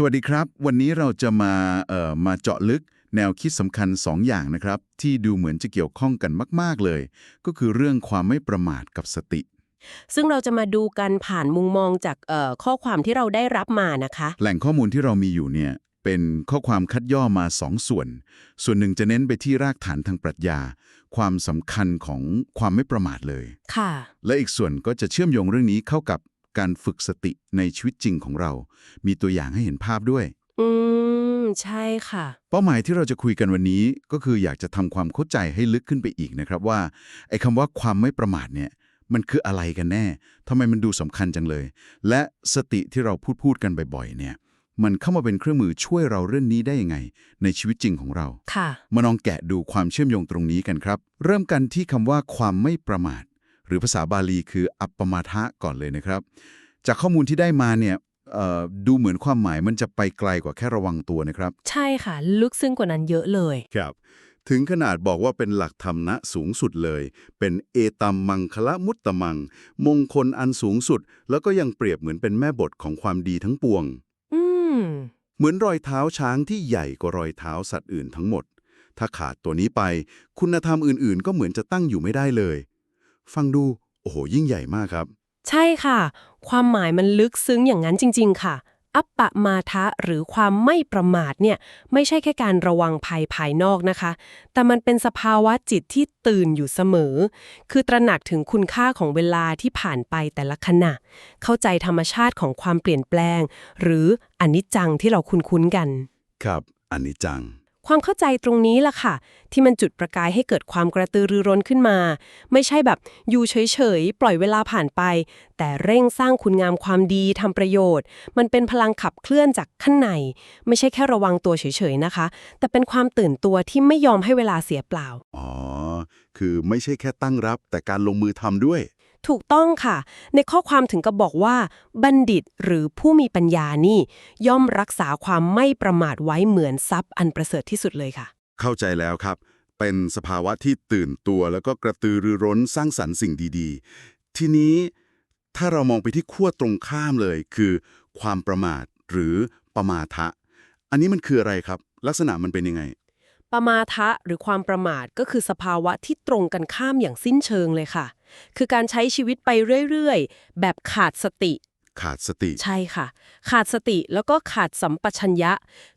สวัสดีครับ วันนี้เราจะมาเอ่อมาเจาะลึกแนวคิดสำคัญ 2 อย่างนะครับ ที่ดูเหมือนจะเกี่ยวข้องกันมาก ๆ เลย ก็คือเรื่องความไม่ประมาทกับสติ ซึ่งเราจะมาดูกันผ่านมุมมองจากเอ่อข้อความที่เราได้รับมานะคะ แหล่งข้อมูลที่เรามีอยู่เนี่ยเป็นข้อความคัดย่อมา 2ส่วน ส่วนหนึ่งจะเน้นไปที่รากฐานทางปรัชญา ความสำคัญของความไม่ประมาทเลย ค่ะ และอีกส่วนก็จะเชื่อมโยงเรื่องนี้เข้ากับ การฝึกสติในชีวิตจริงของเรา มีตัวอย่างให้เห็นภาพด้วย อืม ใช่ค่ะ เป้าหมายที่เราจะคุยกันวันนี้ก็คืออยากจะทำความเข้าใจให้ลึกขึ้นไปอีกนะครับว่าไอ้คำว่าความไม่ประมาทเนี่ย มันคืออะไรกันแน่ทำไมมันดูสำคัญจังเลย และสติที่เราพูดพูดกันบ่อยๆ เนี่ย มันเข้ามาเป็นเครื่องมือช่วยเราเรื่องนี้ได้ยังไง ในชีวิตจริงของเราค่ะ มาลองแกะดูความเชื่อมโยงตรงนี้กันครับ เริ่มกันที่คำว่าความไม่ประมาท หรือภาษาบาลีคืออัปปมาทะก่อนเลยนะครับ จากข้อมูลที่ได้มาเนี่ยเอ่อดูเหมือนความหมายมันจะไปไกลกว่าแค่ระวังตัวนะครับ ใช่ค่ะ ลึกซึ้งกว่านั้นเยอะเลย ครับ ถึงขนาดบอกว่าเป็นหลักธรรมนะสูงสุดเลย เป็นเอตัมมังคละมุตตมัง มงคลอันสูงสุด แล้วก็ยังเปรียบเหมือนเป็นแม่บทของความดีทั้งปวง อืม เหมือนรอยเท้าช้างที่ใหญ่กว่ารอยเท้าสัตว์อื่นทั้งหมด ถ้าขาดตัวนี้ไป คุณธรรมอื่นๆ ก็เหมือนจะตั้งอยู่ไม่ได้เลย ฟังดู โอ้โห ยิ่งใหญ่มากครับ ใช่ค่ะ ความหมายมันลึกซึ้งอย่างนั้นจริง ๆ ค่ะ อัปปะมาทะหรือความไม่ประมาทเนี่ยไม่ใช่แค่การระวังภัยภายนอกนะคะ แต่มันเป็นสภาวะจิตที่ตื่นอยู่เสมอ คือตระหนักถึงคุณค่าของเวลาที่ผ่านไปแต่ละขณะ เข้าใจธรรมชาติของความเปลี่ยนแปลง หรืออนิจจังที่เราคุ้นๆกัน ครับอันนี้จัง ความเข้าใจตรงนี้ล่ะค่ะ ที่มันจุดประกายให้เกิดความกระตือรือร้นขึ้นมา ไม่ใช่แบบอยู่เฉยๆ ปล่อยเวลาผ่านไป แต่เร่งสร้างคุณงามความดีทำประโยชน์ มันเป็นพลังขับเคลื่อนจากข้างใน ไม่ใช่แค่ระวังตัวเฉยๆนะคะ แต่เป็นความตื่นตัวที่ไม่ยอมให้เวลาเสียเปล่า อ๋อ คือไม่ใช่แค่ตั้งรับแต่การลงมือทำด้วย ถูกต้องค่ะ ในข้อความถึงกับบอกว่า บัณฑิตหรือผู้มีปัญญานี่ ย่อมรักษาความไม่ประมาทไว้เหมือนทรัพย์อันประเสริฐที่สุดเลยค่ะ เข้าใจแล้วครับ เป็นสภาวะที่ตื่นตัวแล้วก็กระตือรือร้นสร้างสรรค์สิ่งดีๆ ทีนี้ถ้าเรามองไปที่ขั้วตรงข้ามเลย คือ ความประมาทหรือประมาทะ อันนี้มันคืออะไรครับ ลักษณะมันเป็นยังไง ปมาทะหรือความประมาทก็คือสภาวะที่ตรงกันข้ามอย่างสิ้นเชิงเลยค่ะ คือการใช้ชีวิตไปเรื่อยๆ แบบขาดสติ ขาดสติ ใช่ค่ะ ขาดสติแล้วก็ขาดสัมปชัญญะ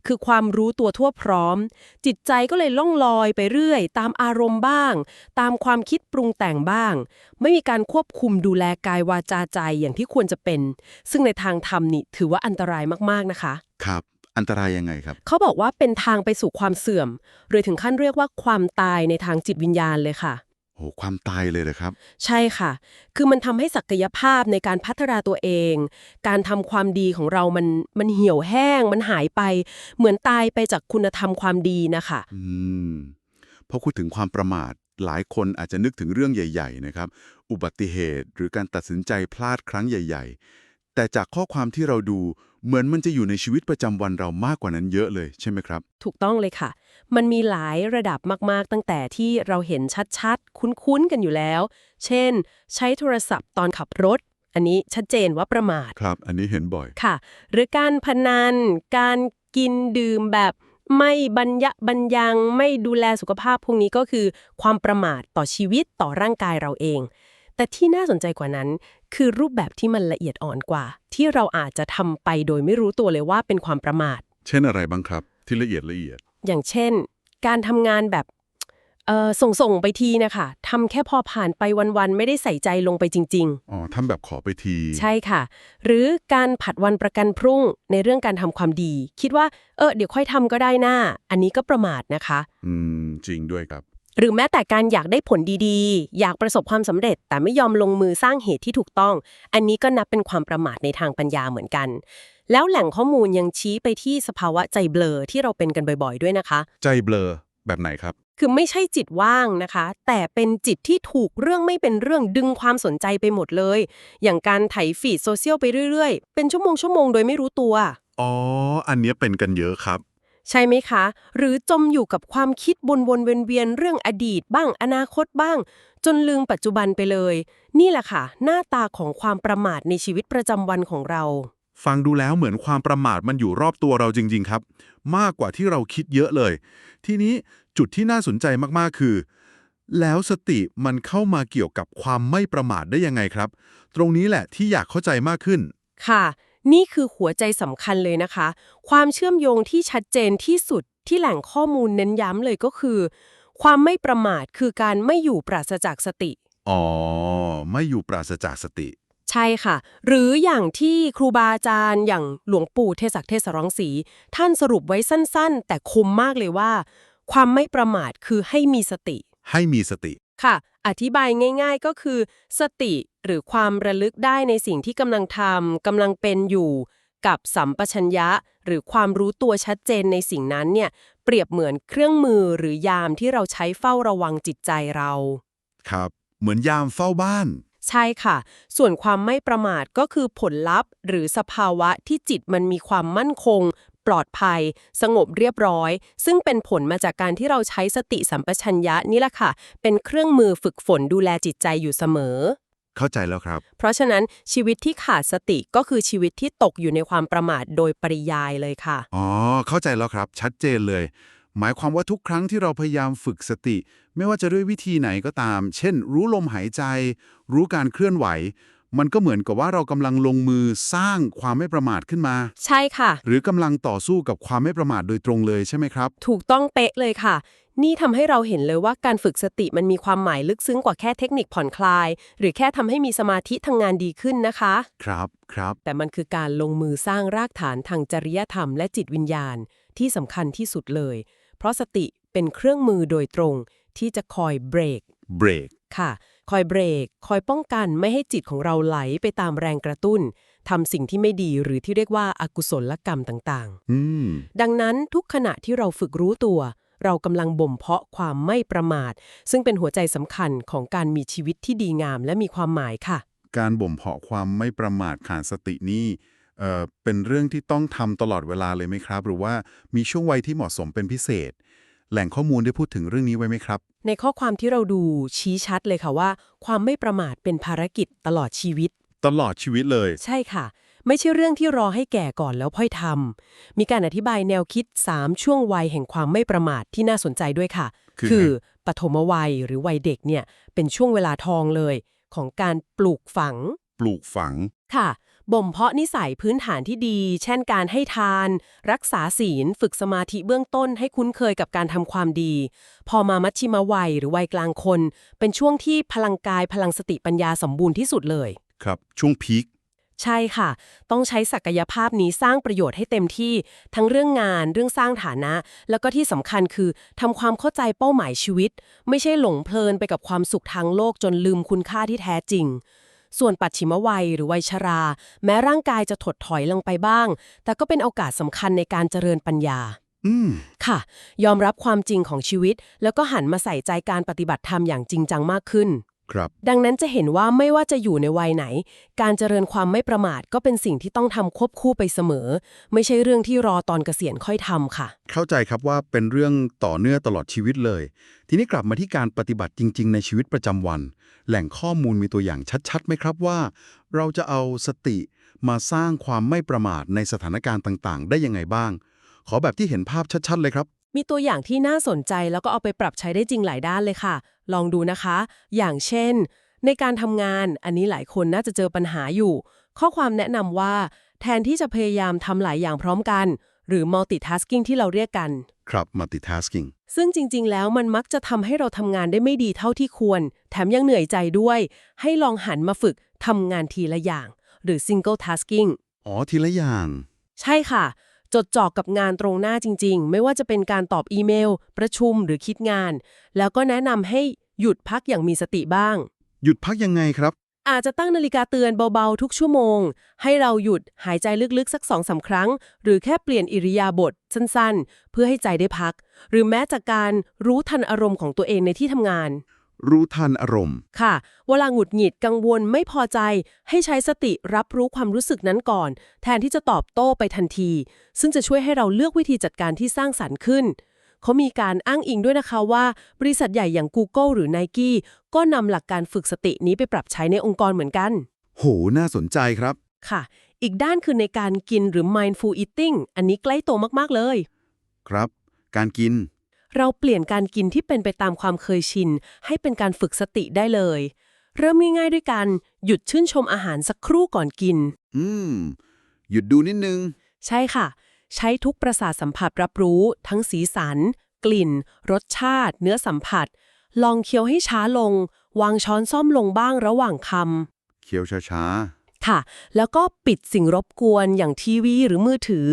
คือความรู้ตัวทั่วพร้อม จิตใจก็เลยล่องลอยไปเรื่อย ตามอารมณ์บ้าง ตามความคิดปรุงแต่งบ้าง ไม่มีการควบคุมดูแลกายวาจาใจอย่างที่ควรจะเป็น ซึ่งในทางธรรมนี่ถือว่าอันตรายมากๆนะคะ ครับ อันตรายยังไงครับ เขาบอกว่าเป็นทางไปสู่ความเสื่อม หรือถึงขั้นเรียกว่าความตายในทางจิตวิญญาณเลยค่ะโหความตายเลยเหรอครับ ใช่ค่ะ คือมันทำให้ศักยภาพในการพัฒนาตัวเอง การทำความดีของเรามันมันเหี่ยวแห้ง มันหายไป เหมือนตายไปจากคุณธรรมความดีนะคะอืมพอพูดถึงความประมาทหลายคนอาจจะนึกถึงเรื่องใหญ่ ๆ นะครับ อุบัติเหตุหรือการตัดสินใจพลาดครั้งใหญ่ ๆ แต่จากข้อความที่เราดูเหมือนมันจะอยู่ในชีวิตประจำวันเรามากกว่านั้นเยอะเลยใช่ไหมครับ ถูกต้องเลยค่ะ มันมีหลายระดับมากๆ ตั้งแต่ที่เราเห็นชัดๆ คุ้นๆ กันอยู่แล้ว เช่น ใช้โทรศัพท์ตอนขับรถ อันนี้ชัดเจนว่าประมาท ครับ อันนี้เห็นบ่อย ค่ะ หรือการพนัน การกินดื่มแบบไม่บรรยะบรรยัง ไม่ดูแลสุขภาพพวกนี้ก็คือ ความประมาทต่อชีวิตต่อร่างกายเราเอง แต่ที่น่าสนใจกว่านั้น คือรูปแบบที่มันละเอียดอ่อนกว่า ที่เราอาจจะทำไปโดยไม่รู้ตัวเลยว่าเป็นความประมาท เช่นอะไรบ้างครับ ที่ละเอียดละเอียด อย่างเช่น การทำงานแบบเอ่อส่งส่งๆไปทีนะคะทำแค่พอผ่านไปวันๆไม่ได้ใส่ใจลงไปจริงๆอ๋อทำแบบขอไปทีใช่ค่ะ หรือการผัดวันประกันพรุ่งในเรื่องการทำความดี คิดว่าเออเดี๋ยวค่อยทำก็ได้หน้า อันนี้ก็ประมาทนะคะ อืม จริงด้วยครับ หรือแม้แต่การอยากได้ผลดีๆ อยากประสบความสำเร็จ แต่ไม่ยอมลงมือสร้างเหตุที่ถูกต้อง อันนี้ก็นับเป็นความประมาทในทางปัญญาเหมือนกัน แล้วแหล่งข้อมูลยังชี้ไปที่สภาวะใจเบลอที่เราเป็นกันบ่อยๆ ด้วยนะคะ ใจเบลอแบบไหนครับ คือไม่ใช่จิตว่างนะคะ แต่เป็นจิตที่ถูกเรื่องไม่เป็นเรื่องดึงความสนใจไปหมดเลย อย่างการไถฟีดโซเชียลไปเรื่อยๆ เป็นชั่วโมงชั่วโมงโดยไม่รู้ตัว อ๋อ อันเนี้ยเป็นกันเยอะครับ ใช่ไหมคะ หรือจมอยู่กับความคิดวนๆเวียนๆเรื่องอดีตบ้างอนาคตบ้าง จนลืมปัจจุบันไปเลย นี่แหละค่ะ หน้าตาของความประมาทในชีวิตประจำวันของเรา ฟังดูแล้วเหมือนความประมาทมันอยู่รอบตัวเราจริง ๆ ครับ มากกว่าที่เราคิดเยอะเลย ทีนี้จุดที่น่าสนใจมากๆคือ แล้วสติมันเข้ามาเกี่ยวกับความไม่ประมาทได้ยังไงครับ ตรงนี้แหละที่อยากเข้าใจมากขึ้นค่ะ นี่คือหัวใจสำคัญเลยนะคะ ความเชื่อมโยงที่ชัดเจนที่สุดที่แหล่งข้อมูลเน้นย้ำเลยก็คือ ความไม่ประมาทคือการไม่อยู่ปราศจากสติ อ๋อ ไม่อยู่ปราศจากสติ ใช่ค่ะ หรืออย่างที่ครูบาอาจารย์อย่างหลวงปู่เทศักดิ์เทศร้องสี ท่านสรุปไว้สั้นๆ แต่คมมากเลยว่า ความไม่ประมาทคือให้มีสติ ให้มีสติค่ะ อธิบายง่าย ๆ ก็คือ สติ หรือความระลึกได้ในสิ่งที่กำลังทำกำลังเป็นอยู่ กับสัมปชัญญะ หรือความรู้ตัวชัดเจนในสิ่งนั้นเนี่ยเปรียบเหมือนเครื่องมือหรือยามที่เราใช้เฝ้าระวังจิตใจเรา ครับ เหมือนยามเฝ้าบ้าน ใช่ค่ะ ส่วนความไม่ประมาทก็คือผลลัพธ์ หรือสภาวะที่จิตมันมีความมั่นคง ปลอดภัย สงบเรียบร้อย ซึ่งเป็นผลมาจากการที่เราใช้สติสัมปชัญญะนี่แหละค่ะ เป็นเครื่องมือฝึกฝนดูแลจิตใจอยู่เสมอ เข้าใจแล้วครับ เพราะฉะนั้นชีวิตที่ขาดสติก็คือชีวิตที่ตกอยู่ในความประมาทโดยปริยายเลยค่ะ อ๋อ เข้าใจแล้วครับ ชัดเจนเลย หมายความว่าทุกครั้งที่เราพยายามฝึกสติ ไม่ว่าจะด้วยวิธีไหนก็ตาม เช่น รู้ลมหายใจ รู้การเคลื่อนไหว มันก็เหมือนกับว่าเรากำลังลงมือสร้างความไม่ประมาทขึ้นมา ใช่ค่ะ หรือกำลังต่อสู้กับความไม่ประมาทโดยตรงเลยใช่ไหมครับ ถูกต้องเป๊ะเลยค่ะ นี่ทำให้เราเห็นเลยว่าการฝึกสติมันมีความหมายลึกซึ้งกว่าแค่เทคนิคผ่อนคลาย หรือแค่ทำให้มีสมาธิทางงานดีขึ้นนะคะ ครับครับ แต่มันคือการลงมือสร้างรากฐานทางจริยธรรมและจิตวิญญาณ ที่สำคัญที่สุดเลย เพราะสติเป็นเครื่องมือโดยตรงที่จะคอยเบรกเบรก ค่ะ คอยเบรก คอยป้องกันไม่ให้จิตของเราไหลไปตามแรงกระตุ้นทำสิ่งที่ไม่ดีหรือที่เรียกว่าอากุศลกรรมต่างๆอืมดังนั้นทุกขณะที่เราฝึกรู้ตัว เรากำลังบ่มเพาะความไม่ประมาท ซึ่งเป็นหัวใจสำคัญของการมีชีวิตที่ดีงามและมีความหมายค่ะ การบ่มเพาะความไม่ประมาทขาดสตินี่เอ่อเป็นเรื่องที่ต้องทำตลอดเวลาเลยไหมครับ หรือว่ามีช่วงวัยที่เหมาะสมเป็นพิเศษ แหล่งข้อมูลได้พูดถึงเรื่องนี้ไว้ไหมครับ ในข้อความที่เราดูชี้ชัดเลยค่ะว่า ความไม่ประมาทเป็นภารกิจตลอดชีวิต ตลอดชีวิตเลย ใช่ค่ะ ไม่ใช่เรื่องที่รอให้แก่ก่อนแล้วพ่อยทำมีการอธิบายแนวคิด 3 ช่วงวัยแห่งความไม่ประมาทที่น่าสนใจด้วยค่ะ คือปฐมวัยหรือวัยเด็กเนี่ยเป็นช่วงเวลาทองเลย ของการปลูกฝัง ปลูกฝัง ค่ะ บ่มเพาะนิสัยพื้นฐานที่ดี เช่นการให้ทาน รักษาศีล ฝึกสมาธิเบื้องต้นให้คุ้นเคยกับการทำความดี พอมามัชชิมวัยหรือวัยกลางคน เป็นช่วงที่พลังกายพลังสติปัญญาสมบูรณ์ที่สุดเลย ครับ ช่วงพีคใช่ค่ะ ต้องใช้ศักยภาพนี้สร้างประโยชน์ให้เต็มที่ ทั้งเรื่องงาน เรื่องสร้างฐานะ แล้วก็ที่สำคัญคือทำความเข้าใจเป้าหมายชีวิต ไม่ใช่หลงเพลินไปกับความสุขทางโลกจนลืมคุณค่าที่แท้จริง ส่วนปัจฉิมวัยหรือวัยชรา แม้ร่างกายจะถดถอยลงไปบ้าง แต่ก็เป็นโอกาสสำคัญในการเจริญปัญญาอืมค่ะ ยอมรับความจริงของชีวิต แล้วก็หันมาใส่ใจการปฏิบัติธรรมอย่างจริงจังมากขึ้น ครับ ดังนั้นจะเห็นว่าไม่ว่าจะอยู่ในวัยไหน การเจริญความไม่ประมาทก็เป็นสิ่งที่ต้องทำควบคู่ไปเสมอ ไม่ใช่เรื่องที่รอตอนเกษียณค่อยทำค่ะ เข้าใจครับว่าเป็นเรื่องต่อเนื่องตลอดชีวิตเลย ทีนี้กลับมาที่การปฏิบัติจริง ๆ ในชีวิตประจำวัน แหล่งข้อมูลมีตัวอย่างชัดๆไหมครับว่า เราจะเอาสติมาสร้างความไม่ประมาทในสถานการณ์ต่างๆ ได้ยังไงบ้าง ขอแบบที่เห็นภาพชัดๆ เลยครับมีตัวอย่างที่น่าสนใจแล้วก็เอาไปปรับใช้ได้จริงหลายด้านเลยค่ะ ลองดูนะคะ อย่างเช่น ในการทำงานอันนี้หลายคนน่าจะเจอปัญหาอยู่ ข้อความแนะนำว่า แทนที่จะพยายามทำหลายอย่างพร้อมกัน หรือ multitasking ที่เราเรียกกัน ครับ multitasking ซึ่งจริง ๆ แล้วมันมักจะทำให้เราทำงานได้ไม่ดีเท่าที่ควร แถมยังเหนื่อยใจด้วย ให้ลองหันมาฝึกทำงานทีละอย่าง หรือ single tasking อ๋อ ทีละอย่าง ใช่ค่ะ จดจ่อกับงานตรงหน้าจริง ๆ ไม่ว่าจะเป็นการตอบอีเมล ประชุมหรือคิดงาน แล้วก็แนะนำให้ หยุดพักอย่างมีสติบ้าง หยุดพักยังไงครับ อาจจะตั้งนาฬิกาเตือนเบาๆทุกชั่วโมง ให้เราหยุดหายใจลึกๆ สักสองสาครั้ง หรือแค่เปลี่ยนอิริยาบถสั้นๆ เพื่อให้ใจได้พัก หรือแม้จากการรู้ทันอารมณ์ของตัวเองในที่ทำงาน รู้ทันอารมณ์ ค่ะ เวลาหงุดหงิดกังวลไม่พอใจ ให้ใช้สติรับรู้ความรู้สึกนั้นก่อน แทนที่จะตอบโต้ไปทันที ซึ่งจะช่วยให้เราเลือกวิธีจัดการที่สร้างสรรค์ขึ้น เขามีการอ้างอิงด้วยนะคะว่า บริษัทใหญ่อย่าง Google หรือ Nike ก็นำหลักการฝึกสตินี้ไปปรับใช้ในองค์กรเหมือนกัน โห น่าสนใจครับ ค่ะ อีกด้านคือในการกินหรือ mindful eating อันนี้ใกล้ตัวมากๆเลย ครับ การกิน เราเปลี่ยนการกินที่เป็นไปตามความเคยชิน ให้เป็นการฝึกสติได้เลย เริ่มง่ายๆด้วยการหยุดชื่นชมอาหารสักครู่ก่อนกิน อืม หยุดดูนิดนึง ใช่ค่ะ ใช้ทุกประสาทสัมผัสรับรู้ ทั้งสีสัน กลิ่น รสชาติ เนื้อสัมผัส ลองเคี้ยวให้ช้าลง วางช้อนซ่อมลงบ้างระหว่างคเคี้ยวช้าำค่ะ แล้วก็ปิดสิ่งรบกวนอย่างทีวีหรือมือถือ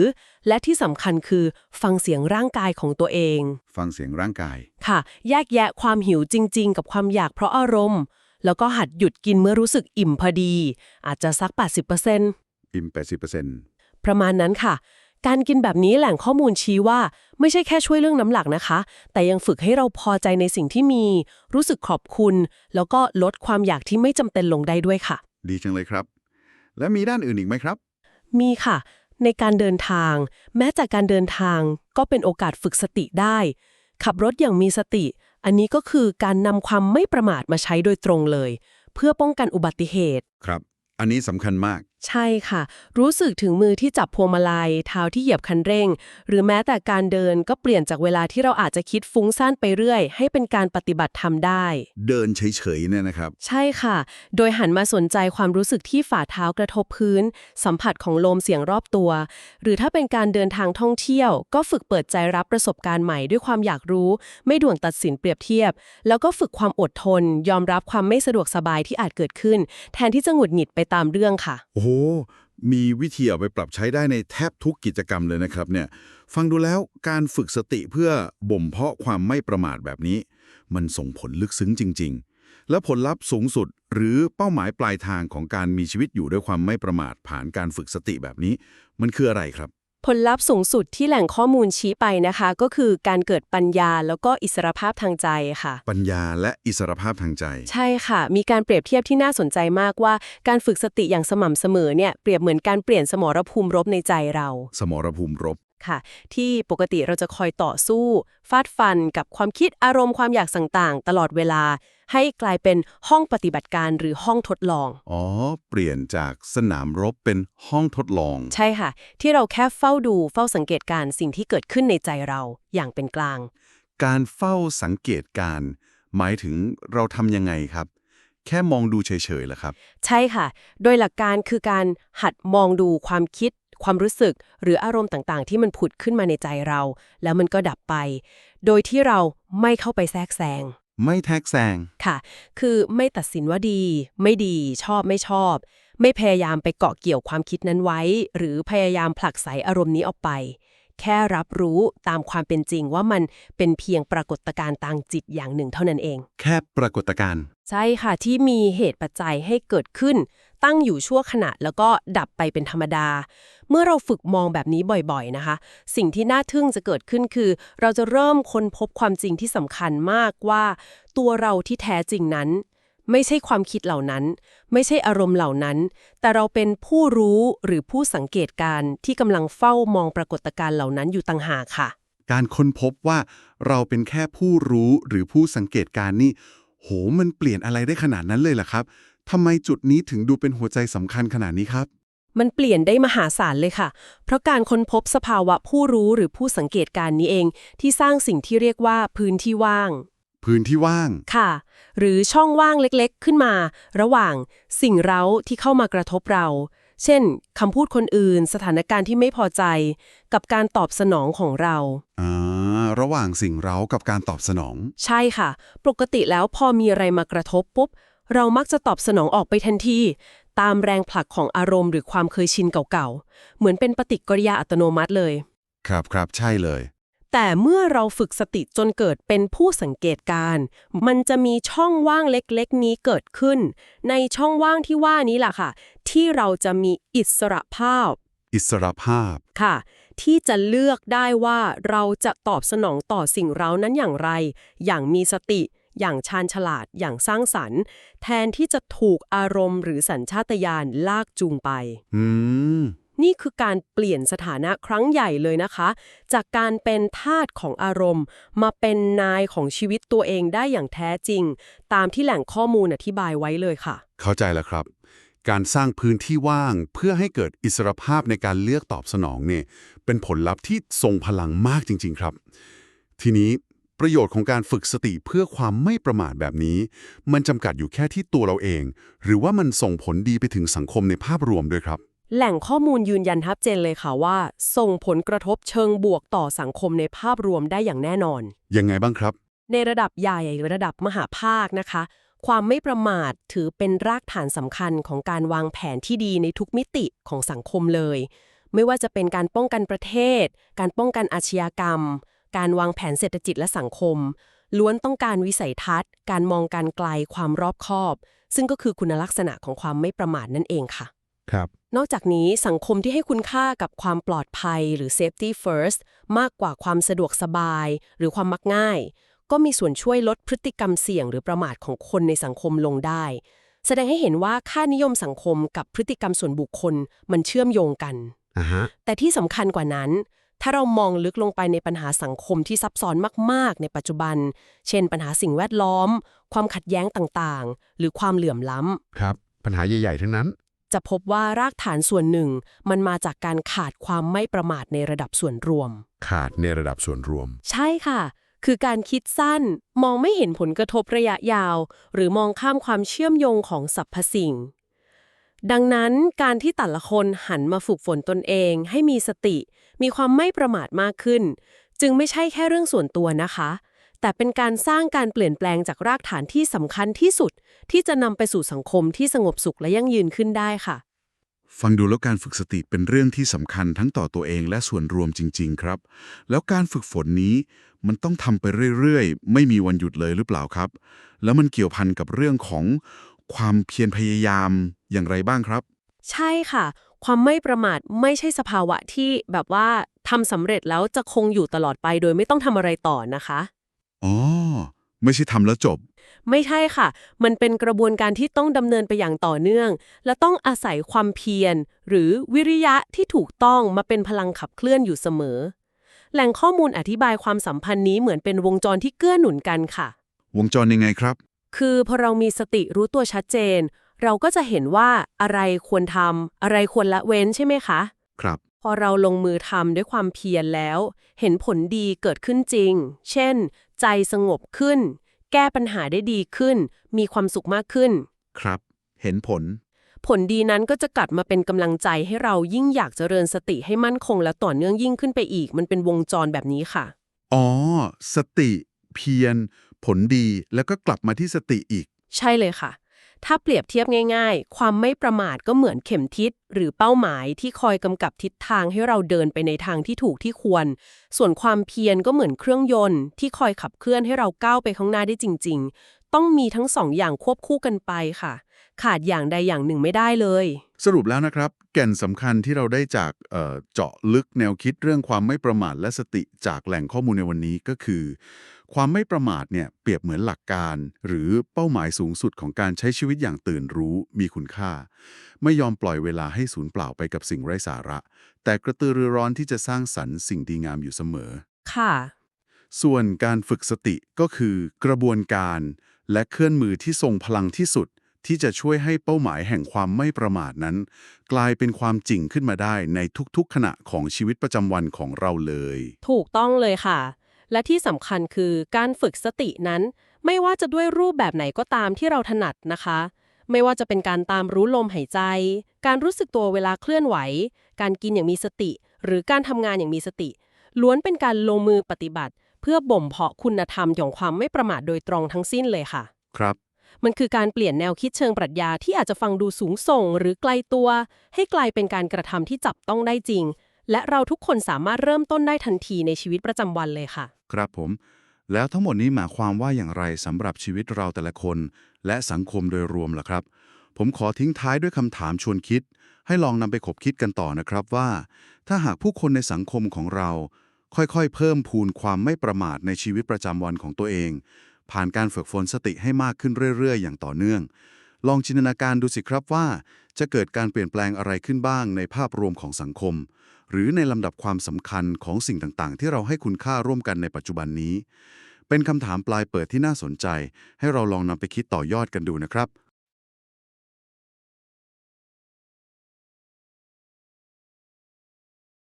และที่สำคัญคือ ฟังเสียงร่างกายของตัวเองๆฟังเสียงร่างกาย ค่ะ แยกแยะความหิวจริง ๆ กับความอยากเพราะอารมณ์ แล้วก็หัดหยุดกินเมื่อรู้สึกอิ่มพอดี อาจจะสัก 80%อิ่ม80%ประมาณนั้นค่ะ การกินแบบนี้แหล่งข้อมูลชี้ว่า ไม่ใช่แค่ช่วยเรื่องน้ำหนักนะคะ แต่ยังฝึกให้เราพอใจในสิ่งที่มี รู้สึกขอบคุณ แล้วก็ลดความอยากที่ไม่จำเป็นลงได้ด้วยค่ะ ดีจังเลยครับ และมีด้านอื่นอีกไหมครับ มีค่ะ ในการเดินทาง แม้จากการเดินทางก็เป็นโอกาสฝึกสติได้ ขับรถอย่างมีสติ อันนี้ก็คือการนำความไม่ประมาทมาใช้โดยตรงเลย เพื่อป้องกันอุบัติเหตุ ครับ อันนี้สำคัญมาก ใช่ค่ะ รู้สึกถึงมือที่จับพวงมาลัย เท้าที่เหยียบคันเร่ง หรือแม้แต่การเดินก็เปลี่ยนจากเวลาที่เราอาจจะคิดฟุ้งซ่านไปเรื่อย ให้เป็นการปฏิบัติทำได้ เดินเฉยๆเนี่ยนะครับ ใช่ค่ะ โดยหันมาสนใจความรู้สึกที่ฝ่าเท้ากระทบพื้น สัมผัสของลมเสียงรอบตัว หรือถ้าเป็นการเดินทางท่องเที่ยว ก็ฝึกเปิดใจรับประสบการณ์ใหม่ด้วยความอยากรู้ ไม่ด่วนตัดสินเปรียบเทียบ แล้วก็ฝึกความอดทน ยอมรับความไม่สะดวกสบายที่อาจเกิดขึ้น แทนที่จะหงุดหงิดไปตามเรื่องค่ะโอ้โหมีวิธีเอาไปปรับใช้ได้ในแทบทุกกิจกรรมเลยนะครับเนี่ย ฟังดูแล้วการฝึกสติเพื่อบ่มเพาะความไม่ประมาทแบบนี้ มันส่งผลลึกซึ้งจริง ๆ และผลลัพธ์สูงสุดหรือเป้าหมายปลายทางของการมีชีวิตอยู่ด้วยความไม่ประมาทผ่านการฝึกสติแบบนี้ มันคืออะไรครับ ผลลัพธ์สูงสุดที่แหล่งข้อมูลชี้ไปนะคะ ก็คือการเกิดปัญญาแล้วก็อิสรภาพทางใจค่ะ ปัญญาและอิสรภาพทางใจ ใช่ค่ะ มีการเปรียบเทียบที่น่าสนใจมากว่าการฝึกสติอย่างสม่ำเสมอเนี่ยเปรียบเหมือนการเปลี่ยนสมรภูมิรบในใจเรา สมรภูมิรบ ค่ะ ที่ปกติเราจะคอยต่อสู้ ฟาดฟันกับความคิดอารมณ์ความอยากต่างๆ ตลอดเวลา ให้กลายเป็นห้องปฏิบัติการหรือห้องทดลอง อ๋อ เปลี่ยนจากสนามรบเป็นห้องทดลอง ใช่ค่ะ ที่เราแค่เฝ้าดูเฝ้าสังเกตการณ์สิ่งที่เกิดขึ้นในใจเราอย่างเป็นกลาง การเฝ้าสังเกตการณ์หมายถึงเราทำยังไงครับแค่มองดูเฉยๆเหรอครับ ใช่ค่ะ โดยหลักการคือการหัดมองดูความคิด ความรู้สึกหรืออารมณ์ต่างๆ ที่มันผุดขึ้นมาในใจเรา แล้วมันก็ดับไป โดยที่เราไม่เข้าไปแทรกแซงไม่แทรกแซงค่ะ คือไม่ตัดสินว่าดี ไม่ดี ชอบไม่ชอบ ไม่พยายามไปเกาะเกี่ยวความคิดนั้นไว้ หรือพยายามผลักไสอารมณ์นี้ออกไป แค่รับรู้ตามความเป็นจริงว่ามันเป็นเพียงปรากฏการณ์ทางจิตอย่างหนึ่งเท่านั้นเอง แค่ปรากฏการณ์ใช่ค่ะที่มีเหตุปัจจัยให้เกิดขึ้น ตั้งอยู่ชั่วขณะแล้วก็ดับไปเป็นธรรมดา เมื่อเราฝึกมองแบบนี้บ่อยๆนะคะ สิ่งที่น่าทึ่งจะเกิดขึ้นคือ เราจะเริ่มค้นพบความจริงที่สำคัญมากว่า ตัวเราที่แท้จริงนั้น ไม่ใช่ความคิดเหล่านั้น ไม่ใช่อารมณ์เหล่านั้น แต่เราเป็นผู้รู้หรือผู้สังเกตการณ์ที่กำลังเฝ้ามองปรากฏการณ์เหล่านั้นอยู่ต่างหากค่ะ การค้นพบว่าเราเป็นแค่ผู้รู้หรือผู้สังเกตการณ์นี่โหมันเปลี่ยนอะไรได้ขนาดนั้นเลยล่ะครับ ทำไมจุดนี้ถึงดูเป็นหัวใจสำคัญขนาดนี้ครับ มันเปลี่ยนได้มหาศาลเลยค่ะ เพราะการค้นพบสภาวะผู้รู้หรือผู้สังเกตการณ์นี้เอง ที่สร้างสิ่งที่เรียกว่าพื้นที่ว่าง พื้นที่ว่าง ค่ะ หรือช่องว่างเล็กๆ ขึ้นมา ระหว่างสิ่งเร้าที่เข้ามากระทบเรา เช่นคำพูดคนอื่น สถานการณ์ที่ไม่พอใจ กับการตอบสนองของเรา อ่า ระหว่างสิ่งเร้ากับการตอบสนอง ใช่ค่ะ ปกติแล้วพอมีอะไรมากระทบปุ๊บ เรามักจะตอบสนองออกไปทันที ตามแรงผลักของอารมณ์หรือความเคยชินเก่าๆ เหมือนเป็นปฏิกิริยาอัตโนมัติเลย ครับครับใช่เลย แต่เมื่อเราฝึกสติจนเกิดเป็นผู้สังเกตการณ์มันจะมีช่องว่างเล็กๆ นี้เกิดขึ้น ในช่องว่างที่ว่านี้แหละค่ะ ที่เราจะมีอิสระภาพ อิสรภาพค่ะ ที่จะเลือกได้ว่าเราจะตอบสนองต่อสิ่งเรานั้นอย่างไร อย่างมีสติ อย่างชาญฉลาดอย่างสร้างสรรค์ แทนที่จะถูกอารมณ์หรือสัญชาตญาณลากจูงไปอืมนี่คือการเปลี่ยนสถานะครั้งใหญ่เลยนะคะ จากการเป็นทาสของอารมณ์ มาเป็นนายของชีวิตตัวเองได้อย่างแท้จริง ตามที่แหล่งข้อมูลอธิบายไว้เลยค่ะ เข้าใจแล้วครับ การสร้างพื้นที่ว่างเพื่อให้เกิดอิสรภาพในการเลือกตอบสนองเนี่ยเป็นผลลัพธ์ที่ทรงพลังมากจริง ๆ ครับ ทีนี้ ประโยชน์ของการฝึกสติเพื่อความไม่ประมาทแบบนี้ มันจำกัดอยู่แค่ที่ตัวเราเอง หรือว่ามันส่งผลดีไปถึงสังคมในภาพรวมด้วยครับ แหล่งข้อมูลยืนยันชัดเจนเลยค่ะว่า ส่งผลกระทบเชิงบวกต่อสังคมในภาพรวมได้อย่างแน่นอน ยังไงบ้างครับ ในระดับใหญ่ระดับมหาภาคนะคะ ความไม่ประมาทถือเป็นรากฐานสำคัญของการวางแผนที่ดีในทุกมิติของสังคมเลย ไม่ว่าจะเป็นการป้องกันประเทศ การป้องกันอาชญากรรม การวางแผนเศรษฐกิจและสังคม ล้วนต้องการวิสัยทัศน์ การมองการไกลความรอบคอบ ซึ่งก็คือคุณลักษณะของความไม่ประมาทนั่นเองค่ะ ครับ นอกจากนี้สังคมที่ให้คุณค่ากับความปลอดภัยหรือ safety first มากกว่าความสะดวกสบาย หรือความมักง่าย ก็มีส่วนช่วยลดพฤติกรรมเสี่ยงหรือประมาทของคนในสังคมลงได้ แสดงให้เห็นว่าค่านิยมสังคมกับพฤติกรรมส่วนบุคคลมันเชื่อมโยงกันอ่าฮะแต่ที่สำคัญกว่านั้น ถ้าเรามองลึกลงไปในปัญหาสังคมที่ซับซ้อนมาก ๆ ในปัจจุบัน เช่น ปัญหาสิ่งแวดล้อม ความขัดแย้งต่างๆ หรือความเหลื่อมล้ำครับ ปัญหาใหญ่ ๆ ทั้งนั้น จะพบว่ารากฐานส่วนหนึ่ง มันมาจากการขาดความไม่ประมาทในระดับส่วนรวม ขาดในระดับส่วนรวม ใช่ค่ะ คือการคิดสั้น มองไม่เห็นผลกระทบระยะยาว หรือมองข้ามความเชื่อมโยงของสรรพสิ่ง ดังนั้นการที่แต่ละคนหันมาฝึกฝนตนเอง ให้มีสติ มีความไม่ประมาทมากขึ้น จึงไม่ใช่แค่เรื่องส่วนตัวนะคะ แต่เป็นการสร้างการเปลี่ยนแปลงจากรากฐานที่สำคัญที่สุด ที่จะนำไปสู่สังคมที่สงบสุขและยั่งยืนขึ้นได้ค่ะ ฟังดูแล้วการฝึกสติเป็นเรื่องที่สำคัญทั้งต่อตัวเองและส่วนรวมจริง ๆ ครับ แล้วการฝึกฝนนี้มันต้องทำไปเรื่อยๆ ไม่มีวันหยุดเลยหรือเปล่าครับ แล้วมันเกี่ยวพันกับเรื่องของ ความเพียรพยายามอย่างไรบ้างครับ ใช่ค่ะ ความไม่ประมาทไม่ใช่สภาวะที่แบบว่าทำสำเร็จแล้วจะคงอยู่ตลอดไปโดยไม่ต้องทำอะไรต่อนะคะ อ๋อ ไม่ใช่ทำแล้วจบ ไม่ใช่ค่ะ มันเป็นกระบวนการที่ต้องดำเนินไปอย่างต่อเนื่อง และต้องอาศัยความเพียร หรือวิริยะที่ถูกต้องมาเป็นพลังขับเคลื่อนอยู่เสมอ แหล่งข้อมูลอธิบายความสัมพันธ์นี้เหมือนเป็นวงจรที่เกื้อหนุนกันค่ะ วงจรยังไงครับ คือพอเรามีสติรู้ตัวชัดเจน เราก็จะเห็นว่าอะไรควรทำอะไรควรละเว้นใช่ไหมคะ ครับ พอเราลงมือทำด้วยความเพียรแล้ว เห็นผลดีเกิดขึ้นจริง เช่น ใจสงบขึ้น แก้ปัญหาได้ดีขึ้น มีความสุขมากขึ้น ครับ เห็นผล ผลดีนั้นก็จะกลับมาเป็นกำลังใจให้เรายิ่งอยากเจริญสติให้มั่นคง และต่อเนื่องยิ่งขึ้นไปอีก มันเป็นวงจรแบบนี้ค่ะ อ๋อ สติ เพียร ผลดีแล้วก็กลับมาที่สติอีก ใช่เลยค่ะ ถ้าเปรียบเทียบง่าย ๆ ความไม่ประมาทก็เหมือนเข็มทิศ หรือเป้าหมายที่คอยกำกับทิศทางให้เราเดินไปในทางที่ถูกที่ควร ส่วนความเพียรก็เหมือนเครื่องยนต์ ที่คอยขับเคลื่อนให้เราก้าวไปข้างหน้าได้จริง ๆ ต้องมีทั้งสองอย่างควบคู่กันไปค่ะ ขาดอย่างใดอย่างหนึ่งไม่ได้เลย สรุปแล้วนะครับ แก่นสำคัญที่เราได้จากเอ่อเจาะลึกแนวคิดเรื่องความไม่ประมาทและสติจากแหล่งข้อมูลในวันนี้ก็คือ ความไม่ประมาทเนี่ยเปรียบเหมือนหลักการ หรือเป้าหมายสูงสุดของการใช้ชีวิตอย่างตื่นรู้มีคุณค่า ไม่ยอมปล่อยเวลาให้สูญเปล่าไปกับสิ่งไร้สาระ แต่กระตือรือร้อนที่จะสร้างสรรค์สิ่งดีงามอยู่เสมอ ค่ะ ส่วนการฝึกสติก็คือกระบวนการ และเคลื่อนมือที่ทรงพลังที่สุด ที่จะช่วยให้เป้าหมายแห่งความไม่ประมาทนั้น กลายเป็นความจริงขึ้นมาได้ในทุกๆ ขณะของชีวิตประจำวันของเราเลย ถูกต้องเลยค่ะ และที่สำคัญคือการฝึกสตินั้น ไม่ว่าจะด้วยรูปแบบไหนก็ตามที่เราถนัดนะคะ ไม่ว่าจะเป็นการตามรู้ลมหายใจ การรู้สึกตัวเวลาเคลื่อนไหว การกินอย่างมีสติ หรือการทำงานอย่างมีสติ ล้วนเป็นการลงมือปฏิบัติ เพื่อบ่มเพาะคุณธรรมของความไม่ประมาทโดยตรงทั้งสิ้นเลยค่ะ ครับมันคือการเปลี่ยนแนวคิดเชิงปรัชญาที่อาจจะฟังดูสูงส่งหรือไกลตัว ให้กลายเป็นการกระทำที่จับต้องได้จริง และเราทุกคนสามารถเริ่มต้นได้ทันทีในชีวิตประจำวันเลยค่ะ ครับผม แล้วทั้งหมดนี้หมายความว่าอย่างไรสำหรับชีวิตเราแต่ละคน และสังคมโดยรวมล่ะครับ ผมขอทิ้งท้ายด้วยคำถามชวนคิด ให้ลองนำไปขบคิดกันต่อนะครับว่า ถ้าหากผู้คนในสังคมของเรา ค่อยๆ เพิ่มพูนความไม่ประมาทในชีวิตประจำวันของตัวเอง ผ่านการฝึกฝนสติให้มากขึ้นเรื่อยๆ อย่างต่อเนื่องลองจินตนาการดูสิครับว่า จะเกิดการเปลี่ยนแปลงอะไรขึ้นบ้างในภาพรวมของสังคม หรือในลำดับความสำคัญของสิ่งต่างๆ ที่เราให้คุณค่าร่วมกันในปัจจุบันนี้ เป็นคำถามปลายเปิดที่น่าสนใจ ให้เราลองนำไปคิดต่อยอดกันดูนะครับ